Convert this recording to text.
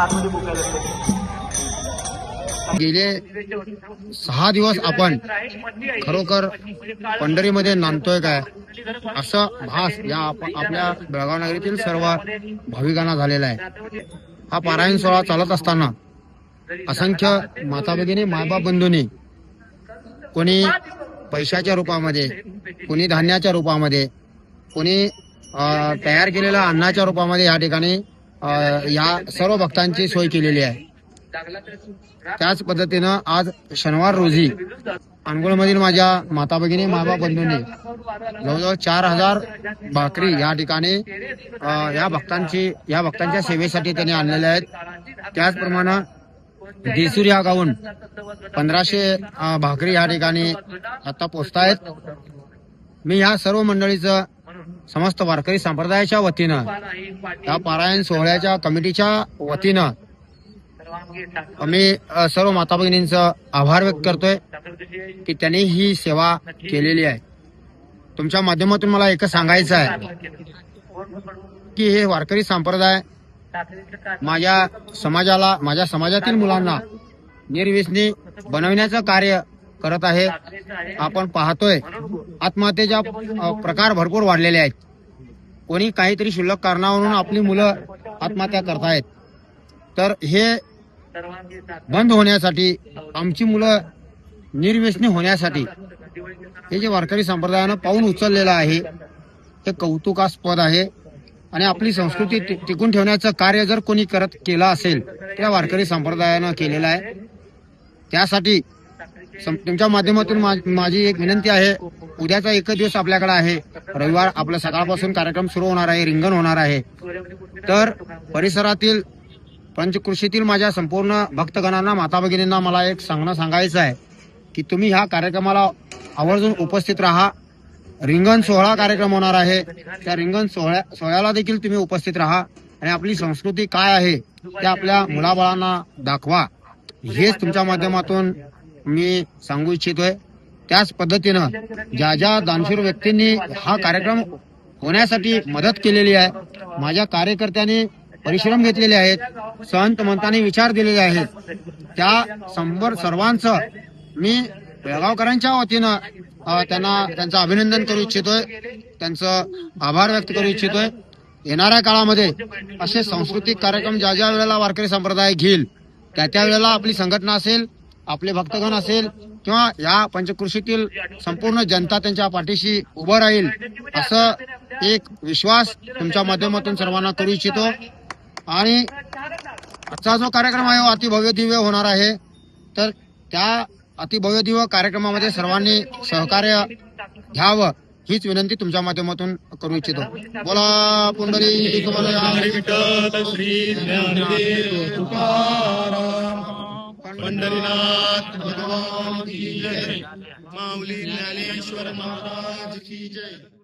harus dibuka lagi. गेले सहा दिवस आपण खरोखर पंढरीमध्ये नांदतोय काय? असं भास या आपल्या बेळगाव नगरीतील सर्व भाविकांना झालेला आहे. हा पारायण सोहळा चालत असताना असंख्य माता भगिनी मायबाप बंधूंनी कोणी पैशाच्या रूपामध्ये कोणी धान्याच्या रूपामध्ये कोणी तयार केलेल्या अन्नाच्या रूपामध्ये या ठिकाणी या सर्व भक्तांची सोय केलेली आहे. त्याच पद्धतीनं आज शनिवार रोजी अनगोळमधील माझ्या माता भगिनी माबा बंधूंनी जवळजवळ चार हजार भाकरी या ठिकाणी या भक्तांची या भक्तांच्या सेवेसाठी त्यांनी आणलेल्या आहेत. त्याचप्रमाणे देसूर या गावून पंधराशे भाकरी या ठिकाणी आता पोचतायत. मी या सर्व मंडळीचं समस्त वारकरी संप्रदायाच्या वतीनं या पारायण सोहळ्याच्या कमिटीच्या वतीनं आम्ही सर्व माता भगिनींचं आभार व्यक्त करतोय की त्यांनी ही सेवा केलेली आहे. तुमच्या माध्यमातून मला एक सांगायचं आहे की हे वारकरी संप्रदाय माझ्या समाजाला माझ्या समाजातील मुलांना निर्व्यसनी बनवण्याचं कार्य करत आहे आपण पाहतोय. आत्महत्येच्या प्रकार भरपूर वाढलेले आहेत. कोणी काहीतरी शुल्लक कारणावरून आपली मुलं आत्महत्या करतायत. तर हे बंद होण्यासाठी आमची मुलं निर्व्यसनी होण्यासाठी हे जे वारकरी संप्रदायानं पाऊल उचललेलं आहे हे कौतुकास्पद आहे. आणि आपली संस्कृती टिकून ठेवण्याचं कार्य जर कोणी करत केलं असेल त्या वारकरी संप्रदायानं केलेलं आहे. त्यासाठी तुमच्या माध्यमातून मा- माझी एक विनंती आहे उद्याचा एकच दिवस आपल्याकडे आहे. रविवार आपला सकाळपासून कार्यक्रम सुरू होणार आहे रिंगण होणार आहे. तर परिसरातील पंचकृषीतील माझ्या संपूर्ण भक्तगणांना माता भगिनींना मला एक सांगणं सांगायचं आहे की तुम्ही ह्या कार्यक्रमाला आवर्जून उपस्थित राहा. रिंगण सोहळा कार्यक्रम होणार आहे. त्या रिंगण सोहळ्या सोहळ्याला देखील तुम्ही उपस्थित राहा आणि आपली संस्कृती काय आहे ते आपल्या मुलाबाळांना दाखवा. हेच तुमच्या माध्यमातून मी सांगू इच्छितोय. त्याच पद्धतीनं ज्या ज्या दानशूर व्यक्तींनी हा कार्यक्रम होण्यासाठी मदत केलेली आहे माझ्या कार्यकर्त्यांनी परिश्रम घेतलेले आहेत. संत मंतांनी विचार दिलेले आहेत. त्या संबर सर्वांचं मी बेळगावकरांच्या वतीनं त्यांना त्यांचं अभिनंदन करू इच्छितोय. त्यांचं आभार व्यक्त करू इच्छितोय. येणाऱ्या काळामध्ये असे सांस्कृतिक कार्यक्रम ज्या ज्या वेळेला वारकरी संप्रदाय घेईल त्या त्या वेळेला आपली संघटना असेल आपले भक्तगण असेल किंवा या पंचकृषीतील संपूर्ण जनता त्यांच्या पाठीशी उभं राहील असं एक विश्वास तुमच्या माध्यमातून सर्वांना करू इच्छितो. आणि आजचा जो कार्यक्रम आहे अतिभव्य दिव्य होणार आहे. तर त्या अतिभव्य दिव्य कार्यक्रमामध्ये सर्वांनी सहकार्य घ्यावं हीच विनंती तुमच्या माध्यमातून करू इच्छितो. बोला पुंडली पंढरीनाथ भगवान की जय. माऊली ज्ञानेश्वर महाराज की जय.